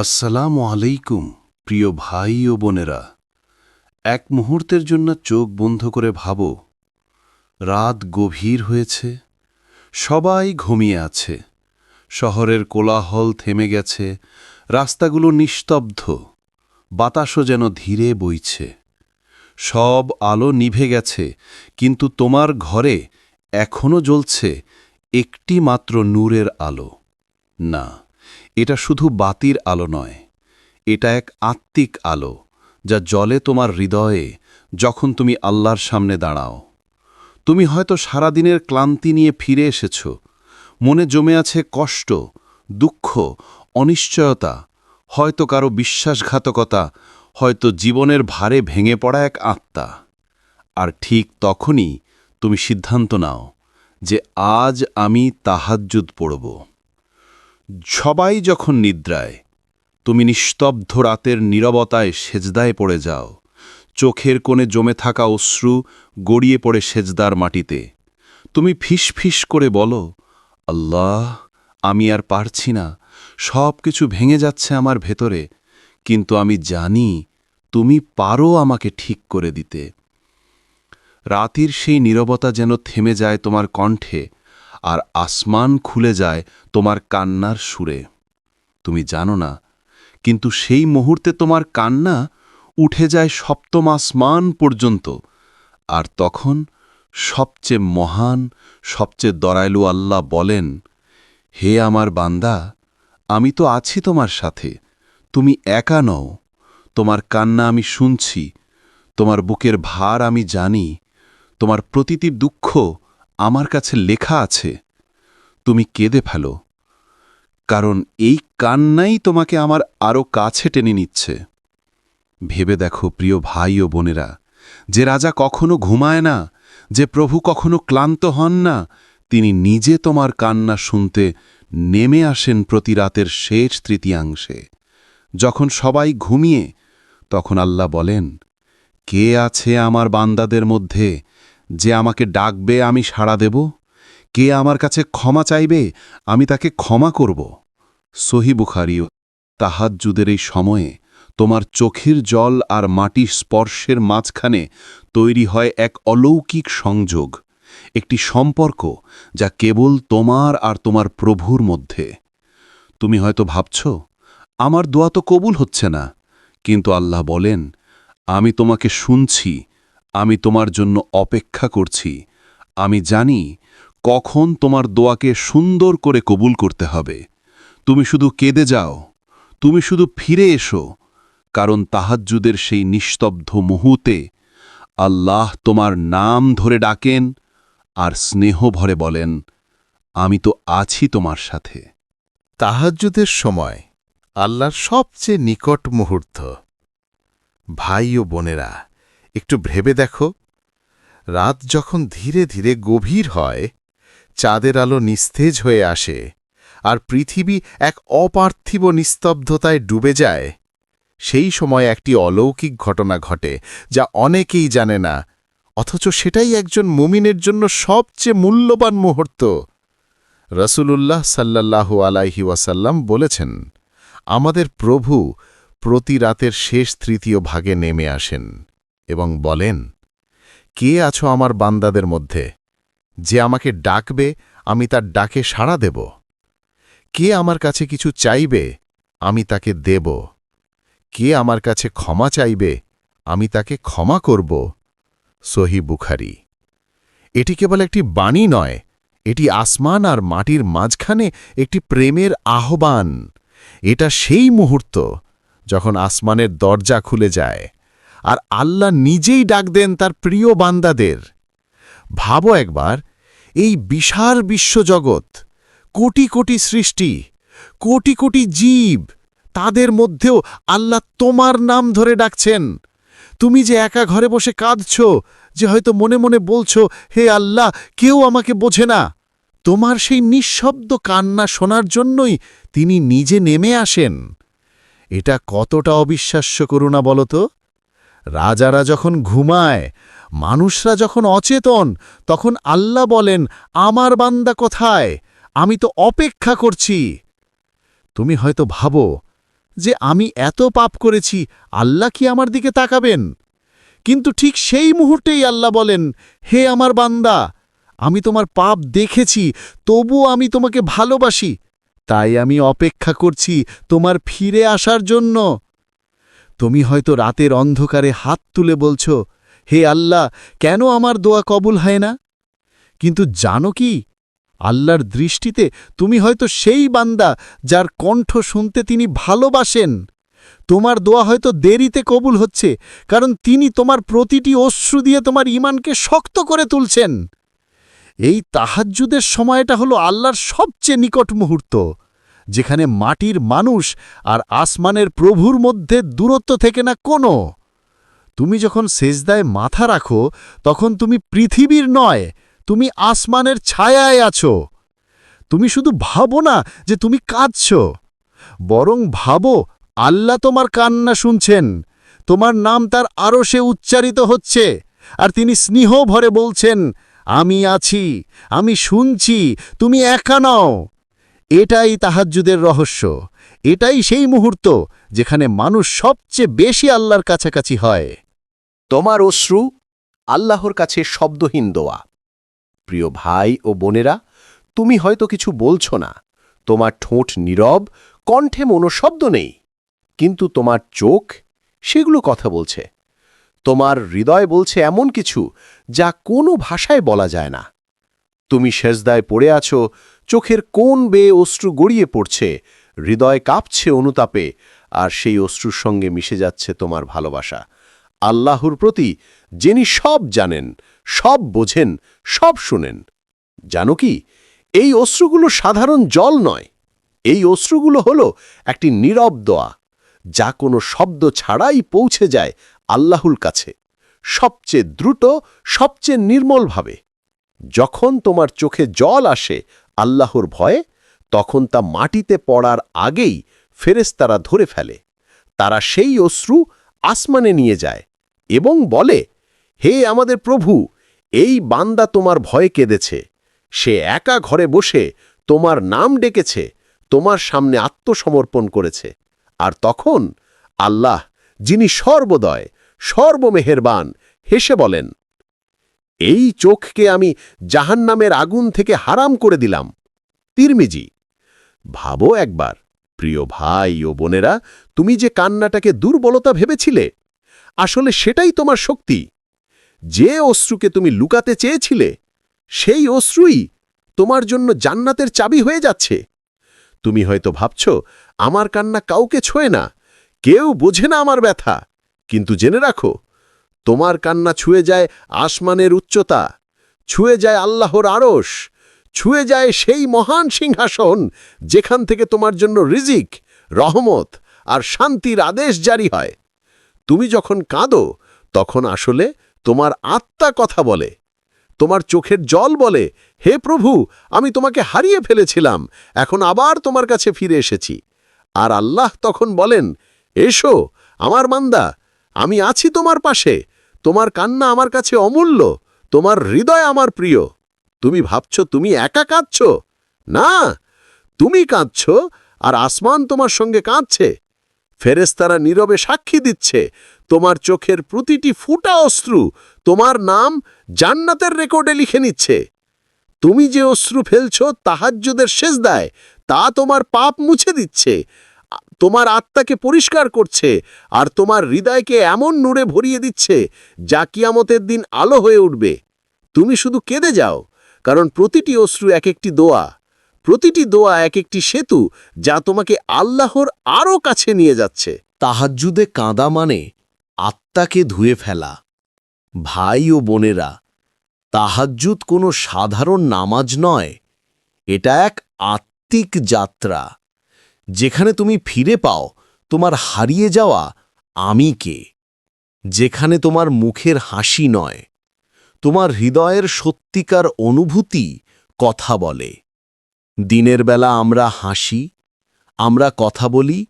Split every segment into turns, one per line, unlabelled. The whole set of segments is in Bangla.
আসসালামু আলাইকুম, প্রিয় ভাই ও বোনেরা। এক মুহূর্তের জন্য চোখ বন্ধ করে ভাবো, রাত গভীর হয়েছে, সবাই ঘুমিয়ে আছে, শহরের কোলাহল থেমে গেছে, রাস্তাগুলো নিস্তব্ধ, বাতাসও যেন ধীরে বইছে। সব আলো নিভে গেছে, কিন্তু তোমার ঘরে এখনও জ্বলছে একটি মাত্র নূরের আলো। না। এটা শুধু বাতির আলো নয়, এটা এক আত্মিক আলো, যা জলে তোমার হৃদয়ে যখন তুমি আল্লাহর সামনে দাঁড়াও। তুমি হয়তো সারাদিনের ক্লান্তি নিয়ে ফিরে এসেছ, মনে জমে আছে কষ্ট, দুঃখ, অনিশ্চয়তা, হয়তো কারও বিশ্বাসঘাতকতা, হয়তো জীবনের ভারে ভেঙে পড়া এক আত্মা। আর ঠিক তখনই তুমি সিদ্ধান্ত নাও যে আজ আমি তাহাজ্জুদ পড়ব। সবাই যখন নিদ্রায়, তুমি নিস্তব্ধ রাতের নীরবতায় সেজদায় পড়ে যাও। চোখের কোণে জমে থাকা অশ্রু গড়িয়ে পড়ে সেজদার মাটিতে। তুমি ফিস করে বলো, আল্লাহ, আমি আর পারছি না। সব কিছু ভেঙে যাচ্ছে আমার ভেতরে। কিন্তু আমি জানি তুমি পারো আমাকে ঠিক করে দিতে। রাতির সেই নীরবতা যেন থেমে যায় তোমার কণ্ঠে। আর আসমান খুলে যায় তোমার কান্নার সুরে। তুমি জানো না, কিন্তু সেই মুহূর্তে তোমার কান্না উঠে যায় সপ্তম আসমান পর্যন্ত, আর তখন সবচেয়ে মহান, সবচেয়ে দরায়লু আল্লাহ বলেন, হে আমার বান্দা, আমি তো আছি তোমার সাথে, তুমি একা নও, তোমার কান্না আমি শুনছি, তোমার বুকের ভার আমি জানি, তোমার প্রতিটি দুঃখ আমার কাছে লেখা আছে, তুমি কেঁদে ফেলো, কারণ এই কান্নাই তোমাকে আমার আরও কাছে টেনে নিচ্ছে। ভেবে দেখো প্রিয় ভাই ও বোনেরা, যে রাজা কখনো ঘুমায় না, যে প্রভু কখনো ক্লান্ত হন না, তিনি নিজে তোমার কান্না শুনতে নেমে আসেন প্রতি রাতের শেষ তৃতীয়াংশে। যখন সবাই ঘুমিয়ে, তখন আল্লাহ বলেন, কে আছে আমার বান্দাদের মধ্যে যে আমাকে ডাকবে আমি সাড়া দেব। কে আমার কাছে ক্ষমা চাইবে, আমি তাকে ক্ষমা করব। সহি বুখারিও তাহাজ্জুদের এই সময়ে তোমার চোখের জল আর মাটির স্পর্শের মাঝখানে তৈরি হয় এক অলৌকিক সংযোগ, একটি সম্পর্ক যা কেবল তোমার আর তোমার প্রভুর মধ্যে। তুমি হয়তো ভাবছ, আমার দোয়া তো কবুল হচ্ছে না, কিন্তু আল্লাহ বলেন, আমি তোমাকে শুনছি আমি তোমার জন্য অপেক্ষা করছি। আমি জানি কখন তোমার দোয়াকে সুন্দর করে কবুল করতে হবে। তুমি শুধু কেঁদে যাও। তুমি শুধু ফিরে এসো। কারণ তাহাজ্জুদের সেই নিস্তব্ধ মুহূর্তে আল্লাহ তোমার নাম ধরে ডাকেন আর স্নেহ ভরে বলেন, আমি তো আছি তোমার সাথে।
তাহাজ্জুদের সময় আল্লাহর সবচেয়ে নিকট মুহূর্ত। ভাই ও বোনেরা একটু ভেবে দেখো। রাত যখন ধীরে ধীরে গভীর হয়, চাঁদের আলো নিস্তেজ হয়ে আসে, আর পৃথিবী এক অপার্থিব নিস্তব্ধতায় ডুবে যায়। সেই সময় একটি অলৌকিক ঘটনা ঘটে, যা অনেকেই জানে না, অথচ সেটাই একজন মুমিনের জন্য সবচেয়ে মূল্যবান মুহূর্ত। রসুলুল্লাহ সাল্লাল্লাহু আলাইহি ওয়াসাল্লাম বলেছেন, আমাদের প্রভু প্রতি রাতের শেষ তৃতীয় ভাগে নেমে আসেন। এবং বলেন, কে আছো আমার বান্দাদের মধ্যে? যে আমাকে ডাকবে, আমি তার ডাকে সাড়া দেব। কে আমার কাছে কিছু চাইবে, আমি তাকে দেব। কে আমার কাছে ক্ষমা চাইবে, আমি তাকে ক্ষমা করব। সহি বুখারি। এটি কেবল একটি বাণী নয়, এটি আসমান আর মাটির মাঝখানে একটি প্রেমের আহ্বান। এটা সেই মুহূর্ত যখন আসমানের দরজা খুলে যায়। আর আল্লাহ নিজেই ডাক দেন তার প্রিয় বান্দাদের। ভাবো একবার, এই বিশাল বিশ্বজগৎ, কোটি কোটি সৃষ্টি, কোটি কোটি জীব, তাদের মধ্যেও আল্লাহ তোমার নাম ধরে ডাকছেন। তুমি যে একা ঘরে বসে কাঁদছ, যে হয়তো মনে মনে বলছো, হে আল্লাহ, কেউ আমাকে বোঝে না। তোমার সেই নিঃশব্দ কান্না শোনার জন্যই তিনি নিজে নেমে আসেন। এটা কতটা অবিশ্বাস্য করুণা বলতো রাজারা যখন ঘুমায়, মানুষরা যখন অচেতন, তখন আল্লাহ বলেন, আমার বান্দা কোথায়? আমি তো অপেক্ষা করছি। তুমি হয়তো ভাবো,
যে আমি এত পাপ করেছি, আল্লাহ কি আমার দিকে তাকাবেন? কিন্তু ঠিক সেই মুহূর্তেই আল্লাহ বলেন, হে আমার বান্দা, আমি তোমার পাপ দেখেছি, তবু আমি তোমাকে ভালোবাসি। তাই আমি অপেক্ষা করছি তোমার ফিরে আসার জন্য। তুমি হয়তো রাতের অন্ধকারে হাত তুলে বলছ, হে আল্লাহ, কেন আমার দোয়া কবুল হয় না? কিন্তু জানো কি, আল্লাহর দৃষ্টিতে তুমি হয়তো সেই বান্দা যার কণ্ঠ শুনতে তিনি ভালোবাসেন। তোমার দোয়া হয়তো দেরিতে কবুল হচ্ছে, কারণ তিনি তোমার প্রতিটি অশ্রু দিয়ে তোমার ইমানকে শক্ত করে তুলছেন। এই তাহাজ্জুদের সময়টা হলো আল্লাহর সবচেয়ে নিকট মুহূর্ত। যেখানে মাটির মানুষ আর আসমানের প্রভুর মধ্যে দূরত্ব থেকে না কোনো। তুমি যখন সেজদায় মাথা রাখো, তখন তুমি পৃথিবীর নয়, তুমি আসমানের ছায়ায় আছো। তুমি শুধু ভাবো না যে তুমি কাঁদছ। বরং ভাবো, আল্লাহ তোমার কান্না শুনছেন, তোমার নাম তার আরও সে উচ্চারিত হচ্ছে, আর তিনি স্নেহ ভরে বলছেন, আমি আছি, আমি শুনছি, তুমি একা নও। এটাই তাহাজ্জুদের রহস্য। এটাই সেই মুহূর্ত যেখানে মানুষ সবচেয়ে বেশি আল্লাহর কাছাকাছি হয়।
তোমার অশ্রু আল্লাহর কাছে শব্দহীন দোয়া। প্রিয় ভাই ও বোনেরা, তুমি হয়তো কিছু বলছো না। তোমার ঠোঁট নীরব, কণ্ঠে মনোশব্দ নেই। কিন্তু তোমার চোখ সেগুলো কথা বলছে। তোমার হৃদয় বলছে এমন কিছু যা কোনো ভাষায় বলা যায় না। তুমি সেজদায় পড়ে আছো চোখের কোন বেয়ে অশ্রু গড়িয়ে পড়ছে? হৃদয় কাঁপছে অনুতাপে, আর সেই অশ্রুর সঙ্গে মিশে যাচ্ছে তোমার ভালোবাসা। আল্লাহর প্রতি যিনি সব জানেন, সব বোঝেন, সব শুনেন। জানো কি? এই অশ্রুগুলো সাধারণ জল নয়। এই অশ্রুগুলো হলো একটি নীরব দোয়া, যা কোনো শব্দ ছাড়াই পৌঁছে যায় আল্লাহুর কাছে, সবচেয়ে দ্রুত, সবচেয়ে নির্মলভাবে। যখন তোমার চোখে জল আসে আল্লাহর ভয়ে তখন তা মাটিতে পড়ার আগেই ফেরেশতারা ধরে ফেলে। তারা সেই অশ্রু আসমানে নিয়ে যায় এবং বলে, হে আমাদের প্রভু, এই বান্দা তোমার ভয়ে কেঁদেছে। সে একা ঘরে বসে তোমার নাম ডেকেছে, তোমার সামনে আত্মসমর্পণ করেছে। আর তখন আল্লাহ, যিনি সর্বদয়, সর্বমেহেরবান, হেসে বলেন এই চোখকে আমি জাহান্নামের আগুন থেকে হারাম করে দিলাম। তিরমিজি, ভাবো একবার, প্রিয় ভাই ও বোনেরা, তুমি যে কান্নাটাকে দুর্বলতা ভেবেছিলে, আসলে সেটাই তোমার শক্তি। যে অশ্রুকে তুমি লুকাতে চেয়েছিলে, সেই অশ্রুই তোমার জন্য জান্নাতের চাবি হয়ে যাচ্ছে। তুমি হয়তো ভাবছ, আমার কান্না কাউকে ছোঁয় না, কেউ বোঝে না আমার ব্যথা, কিন্তু জেনে রাখো তোমার কান্না ছুঁয়ে যায় আসমানের উচ্চতা, ছুঁয়ে যায় আল্লাহর আরশ, ছুঁয়ে যায় সেই মহান সিংহাসন যেখান থেকে তোমার জন্য রিজিক, রহমত আর শান্তির আদেশ জারি হয়। তুমি যখন কাঁদো, তখন আসলে তোমার আত্মা কথা বলে, তোমার চোখের জল বলে, হে প্রভু, আমি তোমাকে হারিয়ে ফেলেছিলাম, এখন আবার তোমার কাছে ফিরে এসেছি। আর আল্লাহ তখন বলেন, এসো, আমার মান্দা, আমি আছি তোমার পাশে। তোমার কান্না আমার কাছে অমূল্য, তোমার হৃদয় আমার প্রিয়। তুমি ভাবছ তুমি একা কাঁদছ? না, তুমি কাঁদছ আর আসমান তোমার সঙ্গে কাঁদছে। ফেরেস্তারা নীরবে সাক্ষী দিচ্ছে, তোমার চোখের প্রতিটি ফুটা অশ্রু তোমার নাম জান্নাতের রেকর্ডে লিখে নিচ্ছে। তুমি যে অশ্রু ফেলছ তাহাজ্যদের সেজদায়, তা তোমার পাপ মুছে দিচ্ছে। তোমার আত্মাকে পরিষ্কার করছে আর তোমার হৃদয়কে এমন নূরে ভরিয়ে দিচ্ছে যা কিয়ামতের দিন আলো হয়ে উঠবে। তুমি শুধু কেঁদে যাও, কারণ প্রতিটি অশ্রু এক একটি দোয়া। প্রতিটি দোয়া এক একটি সেতু যা তোমাকে আল্লাহর আরও কাছে নিয়ে যাচ্ছে।
তাহাজ্জুদে কাঁদা মানে আত্মাকে ধুয়ে ফেলা। ভাই ও বোনেরা, তাহাজ্জুদ কোনো সাধারণ নামাজ নয়, এটা এক আত্মিক যাত্রা। যেখানে তুমি ফিরে পাও, তোমার হারিয়ে যাওয়া আমি কে? যেখানে তোমার মুখের হাসি নয়, তোমার হৃদয়ের সত্যিকার অনুভূতি কথা বলে। দিনের বেলা আমরা হাসি, আমরা কথা বলি,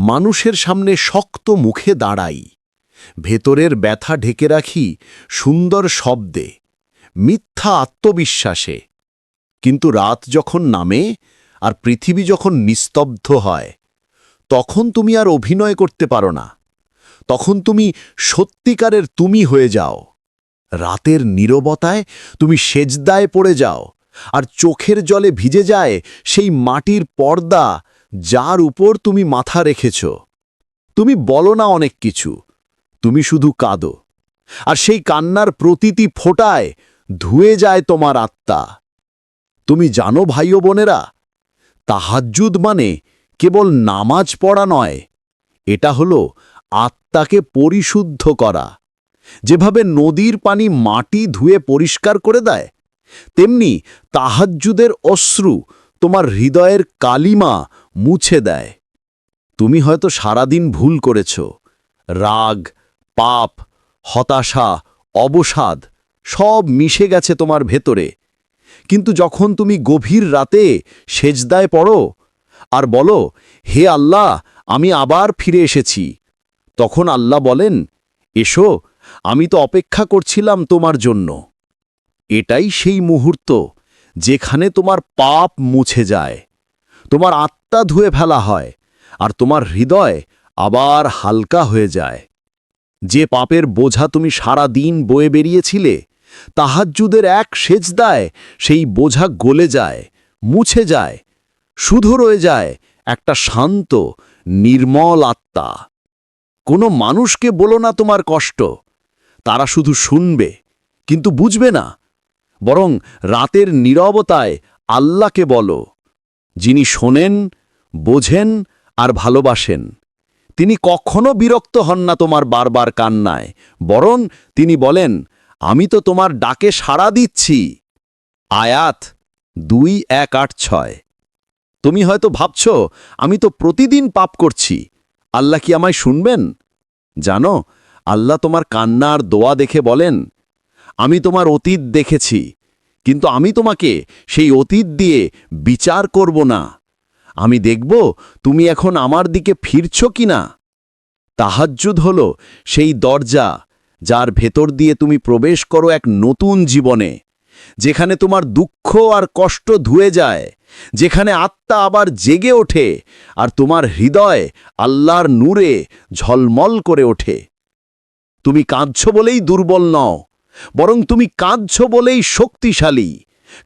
মানুষের সামনে শক্ত মুখে দাঁড়াই, ভেতরের ব্যথা ঢেকে রাখি সুন্দর শব্দে, মিথ্যা আত্মবিশ্বাসে। কিন্তু রাত যখন নামে আর পৃথিবী যখন নিস্তব্ধ হয়,
তখন তুমি আর অভিনয় করতে পারো না। তখন তুমি সত্যিকারের তুমি হয়ে যাও। রাতের নীরবতায় তুমি সেজদায় পড়ে যাও, আর চোখের জলে ভিজে যায় সেই মাটির পর্দা যার উপর তুমি মাথা রেখেছ। তুমি বলো না অনেক কিছু, তুমি শুধু কাঁদো, আর সেই কান্নার প্রতিটি ফোটায় ধুয়ে যায় তোমার আত্মা। তুমি জানো ভাই ও বোনেরা তাহাজ্জুদ মানে কেবল নামাজ পড়া নয়, এটা হলো আত্মাকে পরিশুদ্ধ করা। যেভাবে নদীর পানি মাটি ধুয়ে পরিষ্কার করে দেয়, তেমনি তাহাজ্জুদের অশ্রু তোমার হৃদয়ের কালিমা মুছে দেয়। তুমি হয়তো সারাদিন ভুল করেছ, রাগ, পাপ, হতাশা, অবসাদ, সব মিশে গেছে তোমার ভেতরে। কিন্তু যখন তুমি গভীর রাতে সেজদায় পড়ো আর বলো, হে আল্লাহ, আমি আবার ফিরে এসেছি। তখন আল্লাহ বলেন, এসো, আমি তো অপেক্ষা করছিলাম তোমার জন্য। এটাই সেই মুহূর্ত যেখানে তোমার পাপ মুছে যায়। তোমার আত্মা ধুয়ে ফেলা হয় আর তোমার হৃদয় আবার হালকা হয়ে যায়। যে পাপের বোঝা তুমি সারা দিন বয়ে বেরিয়েছিলে তাহাজ্জুদের এক সেজদায় সেই বোঝা গলে যায়, মুছে যায় শুধু রয়ে যায় একটা শান্ত, নির্মল আত্মা। কোনো মানুষকে বলো না তোমার কষ্ট, তারা শুধু শুনবে, কিন্তু বুঝবে না। বরং রাতের নীরবতায় আল্লাহকে বলো, যিনি শোনেন, বোঝেন আর ভালোবাসেন। তিনি কখনো বিরক্ত হন না তোমার বারবার কান্নায়, বরং তিনি বলেন আমি তো তোমার ডাকে সাড়া দিচ্ছি। আয়াত দুই এক আট ছয়। তুমি হয়তো ভাবছ, আমি তো প্রতিদিন পাপ করছি। আল্লাহ কি আমায় শুনবেন? জানো, আল্লাহ তোমার কান্নার দোয়া দেখে বলেন, আমি তোমার অতীত দেখেছি, কিন্তু আমি তোমাকে সেই অতীত দিয়ে বিচার করব না। আমি দেখব তুমি এখন আমার দিকে ফিরছ কি না তাহাজ্জুদ হল সেই দরজা যার ভেতর দিয়ে তুমি প্রবেশ করো এক নতুন জীবনে, যেখানে তোমার দুঃখ আর কষ্ট ধুয়ে যায়, যেখানে আত্মা আবার জেগে ওঠে আর তোমার হৃদয় আল্লাহর নূরে ঝলমল করে ওঠে। তুমি কাঁদছ বলেই দুর্বল নও, বরং তুমি কাঁদছ বলেই শক্তিশালী,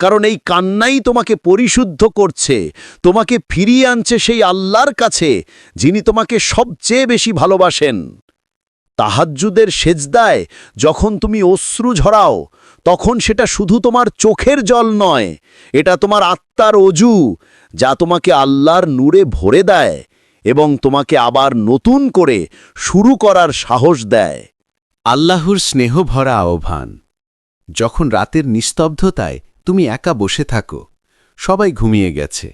কারণ এই কান্নাই তোমাকে পরিশুদ্ধ করছে, তোমাকে ফিরিয়ে আনছে সেই আল্লাহর কাছে, যিনি তোমাকে সবচেয়ে বেশি ভালোবাসেন। তাহাজ্জুদের সেজদায় যখন তুমি অশ্রু ঝরাও, তখন সেটা শুধু তোমার চোখের জল নয়, এটা তোমার আত্মার অজু, যা তোমাকে আল্লাহর নূরে ভরে দেয় এবং তোমাকে আবার নতুন করে শুরু করার সাহস দেয়।
আল্লাহর স্নেহ ভরা আহ্বান। যখন রাতের নিস্তব্ধতায় তুমি একা বসে থাকো, সবাই ঘুমিয়ে গেছে।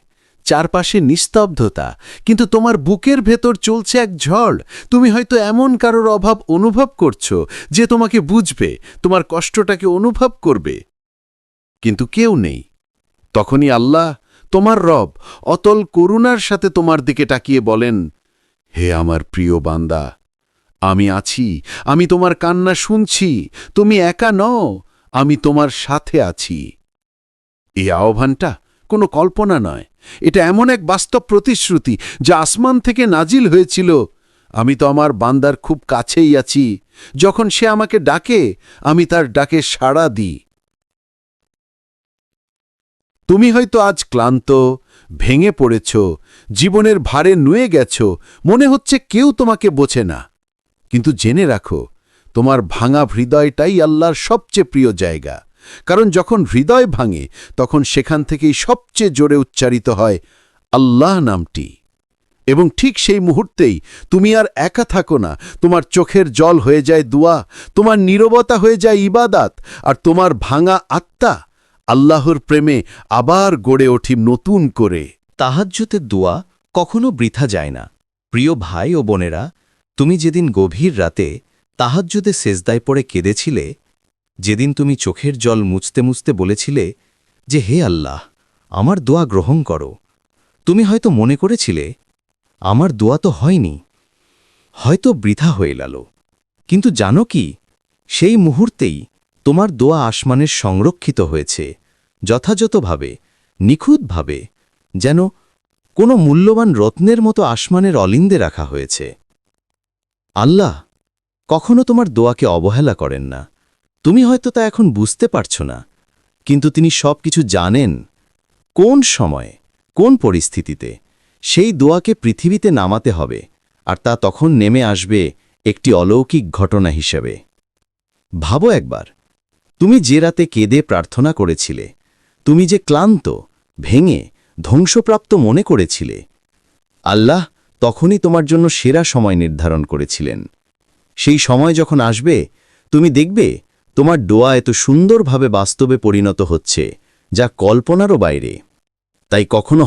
চারপাশে নিস্তব্ধতা, কিন্তু তোমার বুকের ভেতর চলছে এক ঝড়। তুমি হয়তো এমন কারোর অভাব অনুভব করছ যে তোমাকে বুঝবে, তোমার কষ্টটাকে অনুভব করবে। কিন্তু কেউ নেই। তখনই আল্লাহ, তোমার রব, অতল করুণার সাথে তোমার দিকে তাকিয়ে বলেন, হে আমার প্রিয় বান্দা, আমি আছি, আমি তোমার কান্না শুনছি, তুমি একা নও, আমি তোমার সাথে আছি। এই আহ্বানটা কোনো কল্পনা নয়। এটা এমন এক বাস্তব প্রতিশ্রুতি যা আসমান থেকে নাজিল হয়েছিল। আমি তো আমার বান্দার খুব কাছেই আছি। যখন সে আমাকে ডাকে, আমি তার ডাকে সাড়া দিই। তুমি হয়তো আজ ক্লান্ত, ভেঙে পড়েছ, জীবনের ভারে নুয়ে গেছ, মনে হচ্ছে কেউ তোমাকে বোঝে না। কিন্তু জেনে রাখো, তোমার ভাঙা হৃদয়টাই আল্লাহর সবচেয়ে প্রিয় জায়গা। কারণ যখন হৃদয় ভাঙে, তখন সেখান থেকেই সবচেয়ে জোরে উচ্চারিত হয়, আল্লাহ নামটি। এবং ঠিক সেই মুহূর্তেই তুমি আর একা থাকো না, তোমার চোখের জল হয়ে যায় দুয়া, তোমার নীরবতা হয়ে যায় ইবাদাত, আর তোমার ভাঙা আত্মা আল্লাহর প্রেমে আবার গড়ে ওঠি নতুন করে।
তাহাজ্জুতের দোয়া কখনো বৃথা যায় না। প্রিয় ভাই ও বোনেরা, তুমি যেদিন গভীর রাতে তাহাজ্জুদে সেজদায় পড়ে কেঁদেছিলে যেদিন তুমি চোখের জল মুছতে মুছতে বলেছিলে যে, হে আল্লাহ, আমার দোয়া গ্রহণ করো। তুমি হয়তো মনে করেছিলে, আমার দোয়া তো হয়নি, হয়তো বৃথা হয়ে গেল। কিন্তু জানো কি, সেই মুহূর্তেই তোমার দোয়া আসমানের সংরক্ষিত হয়েছে, যথাযথভাবে, নিখুঁতভাবে, যেন
কোনো মূল্যবান রত্নের মতো আসমানের অলিন্দে রাখা হয়েছে। আল্লাহ, কখনো তোমার দোয়াকে অবহেলা করেন না। তুমি হয়তো তা এখন বুঝতে পারছ না, কিন্তু তিনি সব কিছু জানেন কোন সময়ে, কোন পরিস্থিতিতে। সেই দোয়াকে পৃথিবীতে নামাতে হবে, আর তা তখন নেমে আসবে একটি অলৌকিক ঘটনা হিসেবে। ভাবো একবার, তুমি যে রাতে কেঁদে প্রার্থনা করেছিলে, তুমি যে ক্লান্ত, ভেঙে, ধ্বংসপ্রাপ্ত মনে করেছিলে, আল্লাহ তখনই তোমার জন্য সেরা সময় নির্ধারণ করেছিলেন। সেই সময় যখন আসবে, তুমি দেখবে তোমার ডোয়া এত সুন্দরভাবে বাস্তবে পরিণত হচ্ছে যা কল্পনারও বাইরে। তাই কখনো